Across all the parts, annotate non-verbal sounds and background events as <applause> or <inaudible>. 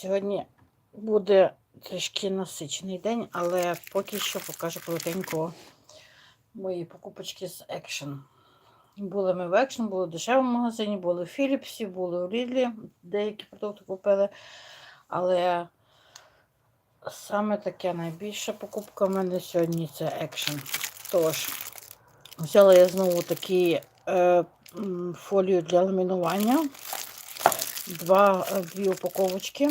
Сьогодні буде трішки насичений день, але поки що покажу коротенько мої покупочки з Action. Були ми в Action, були в дешевому магазині, були в Філіпсі, були у Рідлі, деякі продукти купили. Але саме таке найбільша покупка в мене сьогодні це Action. Тож, взяла я знову такі е, фолію для ламінування. Два, е, дві упаковочки.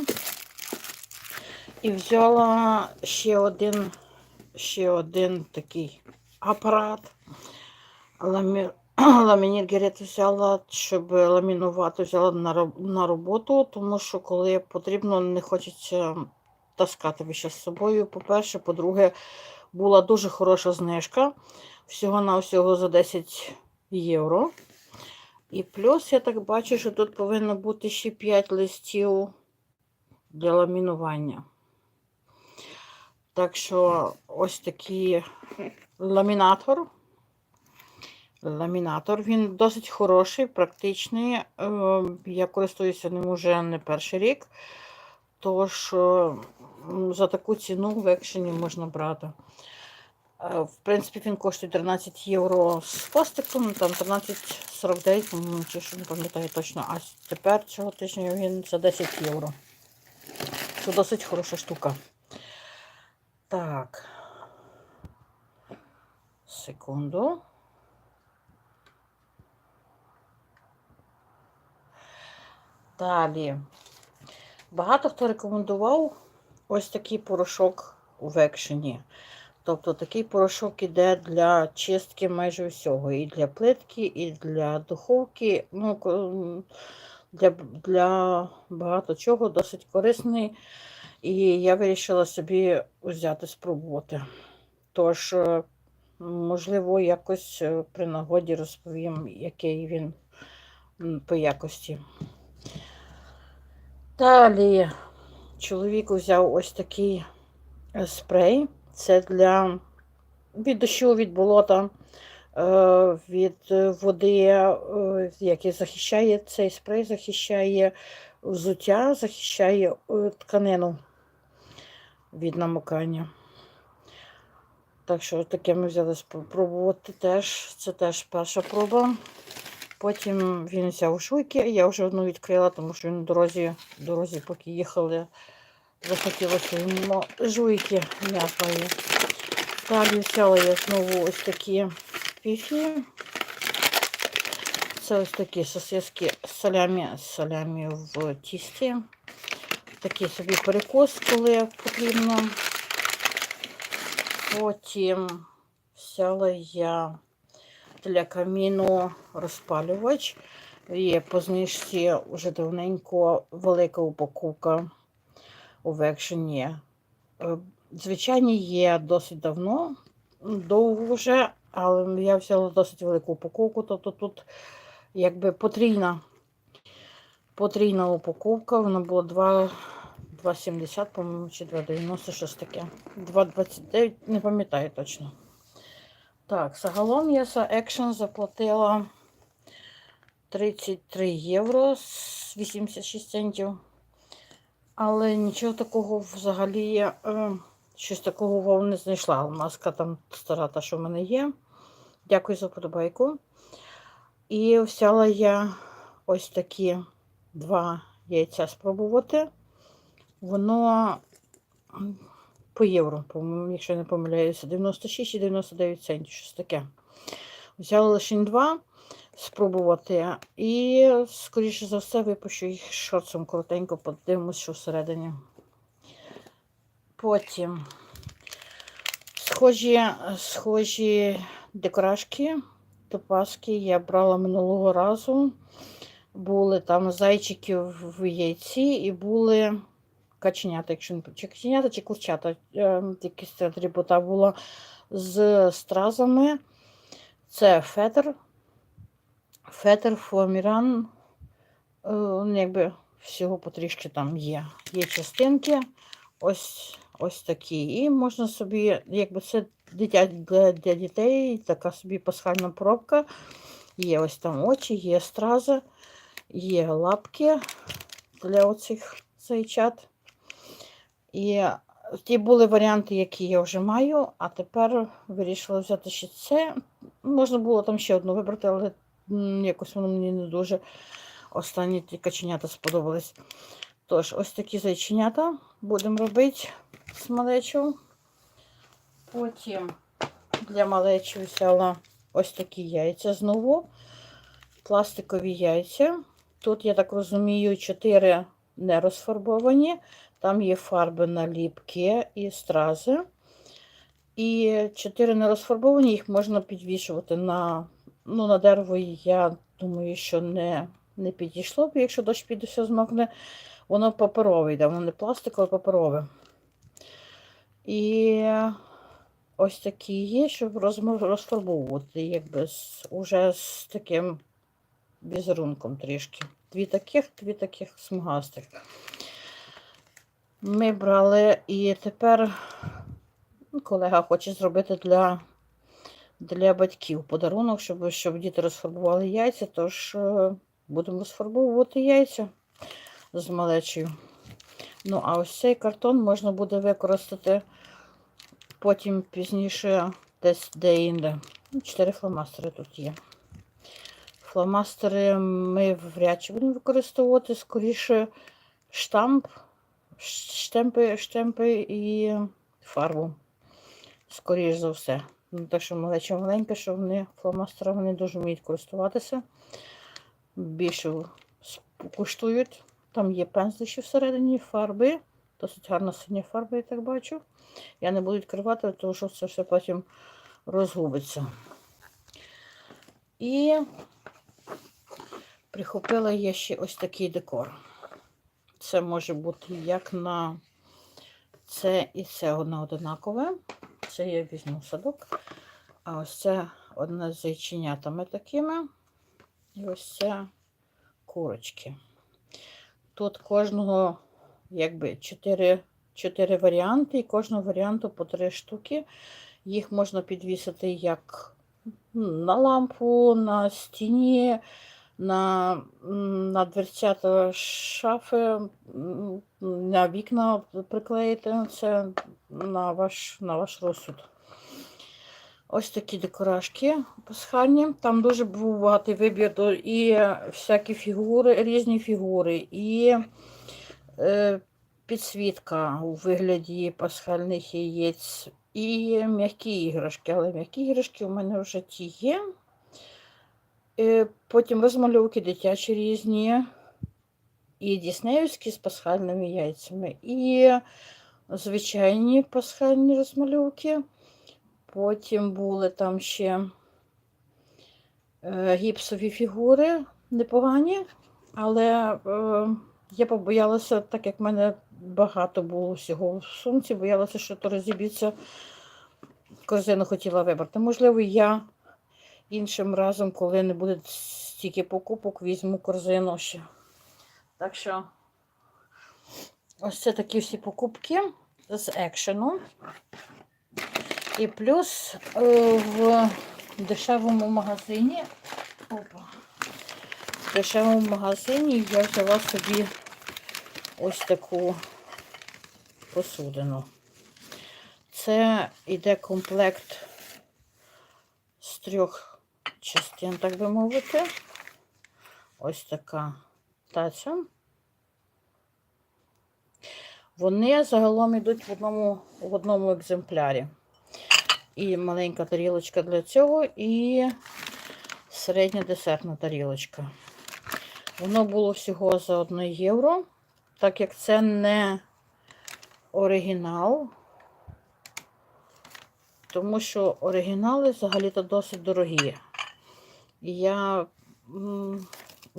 І взяла ще один, ще один такий апарат. Ламі... <clears throat> Ламініргерет взяла, щоб ламінувати, взяла на, на роботу, тому що коли потрібно, не хочеться таскати вище з собою. По-перше, по-друге, була дуже хороша знижка. Всього-навсього за 10 євро. І плюс я так бачу, що тут повинно бути ще 5 листів для ламінування. Так що ось такий ламінатор. Ламінатор, він досить хороший, практичний. Е, Я користуюся ним уже не перший рік. Тож е, за таку ціну в екшені можна брати. Е, В принципі, він коштує 13 євро з пластиком, там 13,49, по-моєму, чи що не пам'ятаю точно. А тепер цього тижня він за 10 євро. Це досить хороша штука. Так. Секунду. Далі. Багато хто рекомендував ось такий порошок в екшені. Тобто такий порошок іде для чистки майже всього. І для плитки, і для духовки. Ну, для, для багато чого досить корисний. І я вирішила собі взяти спробувати. Тож, е, можливо, якось е, при нагоді розповім, який він по якості. Далі чоловік взяв ось такий е, спрей. Це для від дощу, від болота, е, від води, е, який захищає цей спрей, захищає взуття, захищає е, тканину від намокання. Так що таке ми взяли спробувати теж. Це теж перша проба. Потім він взяв шуйки, я вже одну відкрила, тому що він в дорозі, дорозі поки їхали, захотілося йому жуйки м'ятної. Далі взяла я знову ось такі піфі. Це ось такі сосиски з салямі, з салямі в тісті. Такий собі перекос, коли потрібно. Потім взяла я для каміну розпалювач. Є по знижці вже давненько велика упаковка у векшені. Звичайні є досить давно, довго вже, але я взяла досить велику упаковку, тобто тут якби потрійна, потрійна упаковка, вона була 2,70, по-моєму, чи 2,90, щось таке. 2,29, не пам'ятаю точно. Так, загалом я за Action заплатила 33 євро з 86 центів. Але нічого такого взагалі е, щось такого не знайшла. Маска там стара та, що в мене є. Дякую за подобайку. І взяла я ось такі два яйця спробувати. Воно по євро, по-моєму, якщо я не помиляюся, 96 і 99 центів, щось таке. Взяла лише два спробувати. І, скоріше за все, випущу їх шорцем коротенько, подивимось, що всередині. Потім схожі, схожі декорашки до Пасхи я брала минулого разу. Були там зайчики в яйці і були каченята, якщо не чи каченята, чи курчата. е, Якісь це дрібота була з стразами. Це фетр. Фетр, фоаміран. Е, ну, якби всього потрішки там є. Є частинки. Ось, ось такі. І можна собі, якби це дитя для, для дітей, така собі пасхальна пробка. Є ось там очі, є стрази, є лапки для оцих зайчат. І ті були варіанти, які я вже маю, а тепер вирішила взяти ще це. Можна було там ще одну вибрати, але якось воно мені не дуже. Останні ті каченята сподобались. Тож, ось такі зайченята будемо робити з малечою. Потім для малечої взяла ось такі яйця знову. Пластикові яйця. Тут, я так розумію, 4 не розфарбовані. Там є фарби наліпки і стрази. І 4 не розфарбовані, їх можна підвішувати на, ну, на дерево. Я думаю, що не, не підійшло б, якщо дощ піде, все змокне. Воно паперове йде, воно не пластикове, а паперове. І ось такі є, щоб розфарбовувати, якби з, уже з таким візерунком трішки. Дві таких, дві таких смугастих. Ми брали і тепер ну, колега хоче зробити для, для батьків подарунок, щоб, щоб діти розфарбували яйця, тож е, будемо розфарбовувати яйця з малечою. Ну, а ось цей картон можна буде використати потім пізніше десь де-інде. Ну, Чотири фломастери тут є. Фломастери ми вряд чи будемо використовувати, скоріше штамп, штемпи, штемпи і фарбу. Скоріше за все. Ну, так що малече маленьке, що вони фломастерами не дуже вміють користуватися. Більше коштують. Там є пензлищі всередині, фарби. Досить гарна синя фарба, я так бачу. Я не буду відкривати, тому що це все потім розгубиться. І прихопила я ще ось такий декор. Це може бути як на це і це одне одинакове. Це я візьму садок. А ось це одне з зайченятами такими. І ось це курочки. Тут кожного якби 4, 4 варіанти, і кожного варіанту по 3 штуки. Їх можна підвісити як на лампу, на стіні, на, на дверцята шафи, на вікна приклеїти. Це на ваш, на ваш розсуд. Ось такі декорашки пасхальні. Там дуже був багатий вибір і всякі фігури, різні фігури, і е, підсвітка у вигляді пасхальних яєць, і м'які іграшки. Але м'які іграшки у мене вже ті є. Потім розмальовки дитячі різні, і діснеївські з пасхальними яйцями, і звичайні пасхальні розмальовки. Потім були там ще е, гіпсові фігури непогані, але е, я побоялася, так як в мене багато було всього в сумці, боялася, що то розіб'ється. Корзину хотіла вибрати. Можливо, я іншим разом, коли не буде стільки покупок, візьму корзину ще. Так що ось це такі всі покупки з екшену. І плюс е, в дешевому магазині. Опа. В дешевому магазині я взяла собі ось таку посудину. Це йде комплект з трьох частин, так би мовити. Ось така таця. Вони загалом йдуть в одному, в одному екземплярі. І маленька тарілочка для цього, і середня десертна тарілочка. Воно було всього за 1 євро, так як це не оригінал, тому що оригінали взагалі-то досить дорогі. Я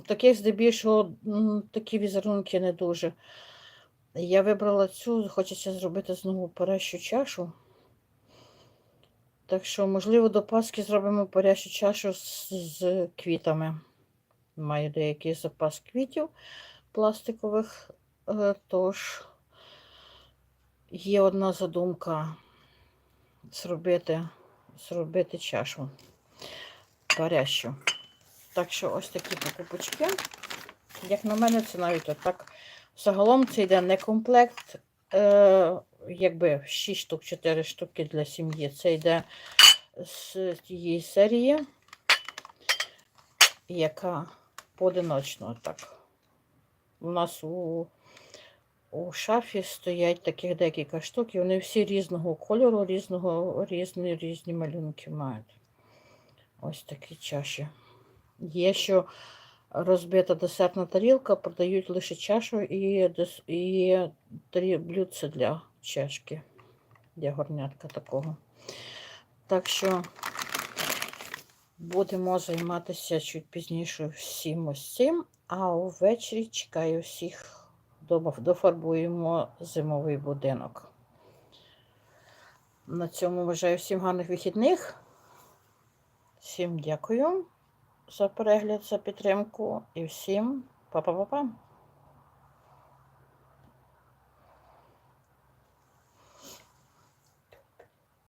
таких здебільшого такі візерунки не дуже. Я вибрала цю, хочеться зробити знову парещу чашу. Так що, можливо, до Пасхи зробимо парящу чашу з, з квітами. Маю деякий запас квітів пластикових. Е, Тож є одна задумка зробити, зробити чашу парящу. Так що ось такі покупочки. Як на мене, це навіть отак. Загалом це йде не комплект, е, якби 6 штук, 4 штуки для сім'ї. Це йде з тієї серії, яка поодиночно так. У нас у, у шафі стоять таких декілька штук, і вони всі різного кольору, різного, різні, різні малюнки мають. Ось такі чаші. Є, що розбита десертна тарілка, продають лише чашу і, і тарі- блюдце для чашки, для горнятка такого. Так що будемо займатися чуть пізніше всім ось а увечері чекаю всіх, дофарбуємо зимовий будинок. На цьому бажаю всім гарних вихідних. Всім дякую за перегляд, за підтримку і всім па-па-па-па.